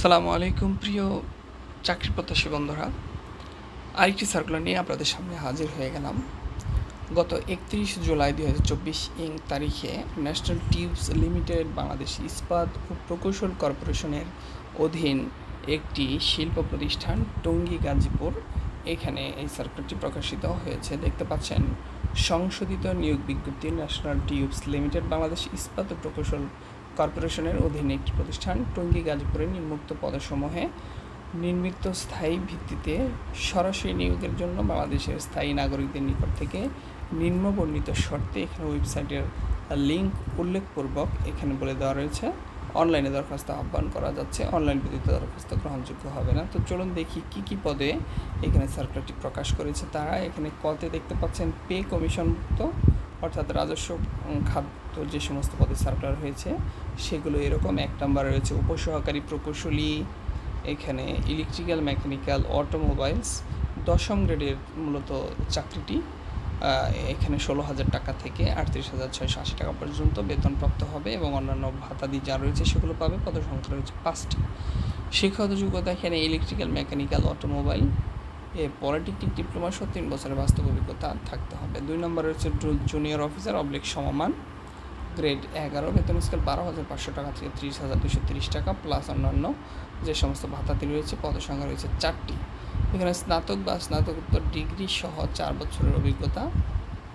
সালামু আলাইকুম, প্রিয় চাকরি প্রত্যাশী বন্ধুরা। আরেকটি সার্কুলার নিয়ে আপনাদের সামনে হাজির হয়ে গেলাম। গত একত্রিশ জুলাই দুই হাজার চব্বিশ ইং তারিখে ন্যাশনাল টিউবস লিমিটেড বাংলাদেশ ইস্পাত ও প্রকৌশল কর্পোরেশনের অধীন একটি শিল্প প্রতিষ্ঠান টঙ্গী গাজীপুর, এখানে এই সার্কুলারটি প্রকাশিত হয়েছে। দেখতে পাচ্ছেন, সংশোধিত নিয়োগ বিজ্ঞপ্তি ন্যাশনাল টিউবস লিমিটেড বাংলাদেশ ইস্পাত ও প্রকৌশল কর্পোরেশনের অধীনে একটি প্রতিষ্ঠান টঙ্গী গাজীপুরে নিম্মুক্ত পদসমূহে নির্মিত স্থায়ী ভিত্তিতে সরাসরি নিয়োগের জন্য বাংলাদেশের স্থায়ী নাগরিকদের নিকট থেকে নিম্নবর্ণিত শর্তে এখানে ওয়েবসাইটের লিঙ্ক উল্লেখপূর্বক এখানে বলে দেওয়া রয়েছে। অনলাইনে দরখাস্ত আহ্বান করা যাচ্ছে। অনলাইন ব্যতীত দরখাস্ত গ্রহণযোগ্য হবে না। তো চলুন দেখি কি কি পদে এখানে সার্কুলারটি প্রকাশ করেছে। তারা এখানে কতে দেখতে পাচ্ছেন, পে কমিশনভুক্ত অর্থাৎ রাজস্ব খাদ্য যে সমস্ত পদে সার্কুলার হয়েছে, সেগুলো এরকম। এক নাম্বার রয়েছে উপসহকারী প্রকৌশলী, এখানে ইলেকট্রিক্যাল মেকানিক্যাল অটোমোবাইলস দশম গ্রেডের মূলত চাকরিটি। এখানে ষোলো হাজার টাকা থেকে আটত্রিশ হাজার ছয়শো আশি টাকা পর্যন্ত বেতনপ্রাপ্ত হবে এবং অন্যান্য ভাতাদি যা রয়েছে সেগুলো পাবে। পদসংখ্যা রয়েছে পাঁচটি। শিক্ষাগত যোগ্যতা এখানে ইলেকট্রিক্যাল মেকানিক্যাল অটোমোবাইল এ পলিটেকনিক ডিপ্লোমা সহ তিন বছরের বাস্তব অভিজ্ঞতা থাকতে হবে। দুই নম্বর রয়েছে জুনিয়র অফিসার অবলিক সমমান। গ্রেড এগারো, বেতন স্কেল বারো হাজার পাঁচশো টাকা থেকে ত্রিশ হাজার দুশো তিরিশ টাকা প্লাস অন্যান্য যে সমস্ত ভাতাতি রয়েছে, পদসংখ্যা রয়েছে চারটি। এখানে স্নাতক বা স্নাতকোত্তর ডিগ্রি সহ চার বছরের অভিজ্ঞতা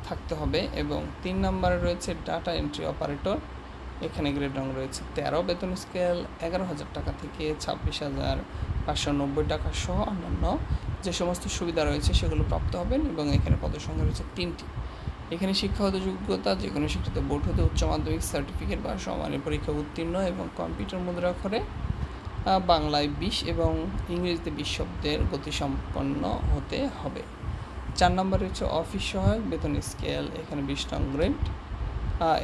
থাকতে হবে এবং তিন নম্বরে রয়েছে ডাটা এন্ট্রি অপারেটর। এখানে গ্রেড রং রয়েছে তেরো, বেতন স্কেল এগারো হাজার টাকা থেকে ছাব্বিশ হাজার পাঁচশো নব্বই টাকা সহ অন্যান্য যে সমস্ত সুবিধা রয়েছে সেগুলো প্রাপ্ত হবেন এবং এখানে পদসংখ্যা রয়েছে তিনটি। এখানে শিক্ষাগত যোগ্যতা যে কোনো শিক্ষিত বোর্ড হতে উচ্চ মাধ্যমিক সার্টিফিকেট বা সমানের পরীক্ষা উত্তীর্ণ এবং কম্পিউটার মুদ্রা করে বাংলায় বিশ এবং ইংরেজিতে বিশ শব্দের গতিসম্পন্ন হতে হবে। চার নম্বর হচ্ছে অফিস সহায়ক, বেতন স্কেল এখানে বিশ নং গ্রেড।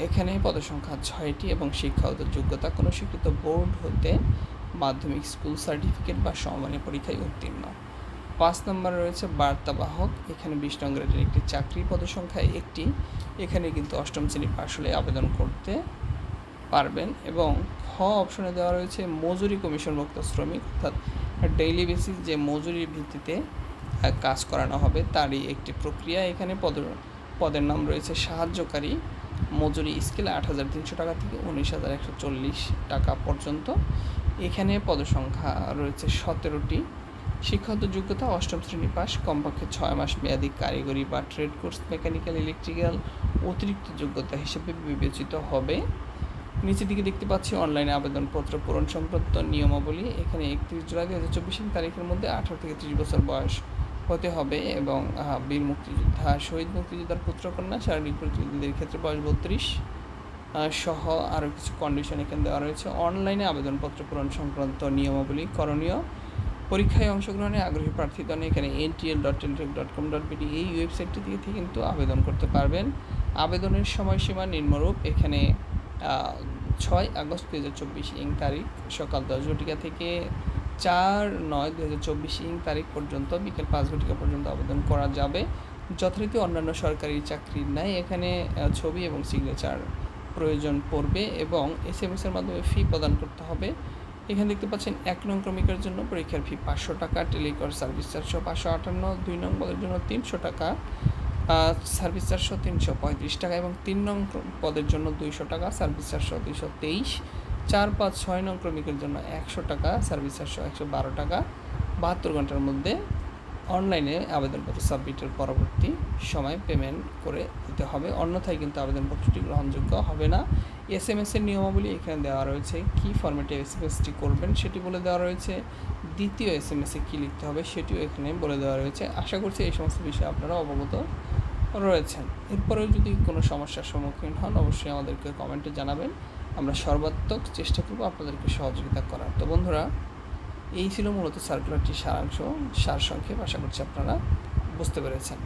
এখানে পদসংখ্যা ছয়টি এবং শিক্ষাগত যোগ্যতা, কোনো শিক্ষিত বোর্ড হতে মাধ্যমিক স্কুল সার্টিফিকেট বা সমমানের পরীক্ষায় উত্তীর্ণ। পাঁচ নম্বর রয়েছে বার্তাবাহক। এখানে বিশ নং গ্রেডের একটি চাকরি পদসংখ্যা একটি। এখানে কিন্তু অষ্টম শ্রেণি পাশ হলে আবেদন করতে পারবেন এবং খ অপশনে দেওয়া রয়েছে মজুরি কমিশনভুক্ত শ্রমিক, অর্থাৎ ডেইলি বেসিস যে মজুরির ভিত্তিতে কাজ করানো হবে তারই একটি প্রক্রিয়া। এখানে পদ, পদের নাম রয়েছে সাহায্যকারী মজুরি স্কেল আট হাজার তিনশো টাকা থেকে উনিশ হাজার একশো চল্লিশ টাকা পর্যন্ত। এখানে পদসংখ্যা রয়েছে সতেরোটি। শিক্ষাগত যোগ্যতা অষ্টম শ্রেণি পাস কমপক্ষে ছয় মাস মেয়াদি কারিগরি বা ট্রেড কোর্স মেকানিক্যাল, ইলেকট্রিক্যাল অতিরিক্ত যোগ্যতা হিসেবে বিবেচিত হবে। নিচের দিকে দেখতে পাচ্ছি অনলাইনে আবেদনপত্র পূরণ সংক্রান্ত নিয়মাবলী। এখানে একত্রিশ জুলাই দু হাজার চব্বিশ তারিখের মধ্যে আঠারো থেকে ত্রিশ বছর বয়স হতে হবে এবং বীর মুক্তিযোদ্ধা, শহীদ মুক্তিযোদ্ধার পুত্রকন্যা, শারীরিক প্রতিনিধিদের ক্ষেত্রে বয়স বত্রিশ সহ আরও কিছু কন্ডিশন এখানে দেওয়া রয়েছে। অনলাইনে আবেদনপত্র পূরণ সংক্রান্ত নিয়মাবলী করণীয়। পরীক্ষায় অংশগ্রহণে আগ্রহী প্রার্থীগণ এখানে NTL dot Teletalk dot com dot BD এই ওয়েবসাইটটি থেকে কিন্তু আবেদন করতে পারবেন। আবেদনের সময়সীমা নিম্নরূপ। এখানে ছয় আগস্ট দু হাজার চব্বিশ ইং তারিখ, সকাল দশ ঘটিকা থেকে চার নয় দু হাজার চব্বিশ ইং তারিখ পর্যন্ত বিকেল পাঁচ ঘটিকা পর্যন্ত আবেদন করা যাবে। যথারীতি অন্যান্য সরকারি চাকরির ন্যায় এখানে ছবি এবং সিগনেচার প্রয়োজন পড়বে এবং এস এম এর মাধ্যমে ফি প্রদান করতে হবে। এখানে দেখতে পাচ্ছেন, এক নং ক্রমিকের জন্য পরীক্ষার ফি পাঁচশো টাকা টেলিকর সার্ভিস চারশো, পাঁচশো আটান্ন, দুই নং পদের জন্য তিনশো টাকা সার্ভিস চারশো, তিনশো পঁয়ত্রিশ টাকা এবং তিন নং পদের জন্য দুইশো টাকা সার্ভিস চারশো, দুইশো তেইশ। চার পাঁচ ছয় নং ক্রমিকের জন্য একশো টাকা সার্ভিস চারশো, একশো বারো টাকা। বাহাত্তর ঘণ্টার মধ্যে অনলাইনে আবেদনপত্র সাবমিটের পরবর্তী সময় পেমেন্ট করে দিতে হবে। অন্যথায় কিন্তু আবেদনপত্রটি গ্রহণযোগ্য হবে না। এস এম এসের নিয়মাবলী এখানে দেওয়া রয়েছে। কী ফরম্যাটে এস এম এসটি করবেন সেটি বলে দেওয়া রয়েছে। দ্বিতীয় এস এম এসে কী লিখতে হবে সেটিও এখানে বলে দেওয়া রয়েছে। আশা করছি এই সমস্ত বিষয়ে আপনারা অবগত রয়েছেন। এরপরেও যদি কোনো সমস্যার সম্মুখীন হন, অবশ্যই আমাদেরকে কমেন্টে জানাবেন। আমরা সর্বাত্মক চেষ্টা করব আপনাদেরকে সহযোগিতা করার। তো বন্ধুরা এই ছিল মূলত সার্কুলারটির সারাংশ। সার সংক্ষেপ আশা করছি আপনারা বুঝতে পেরেছেন।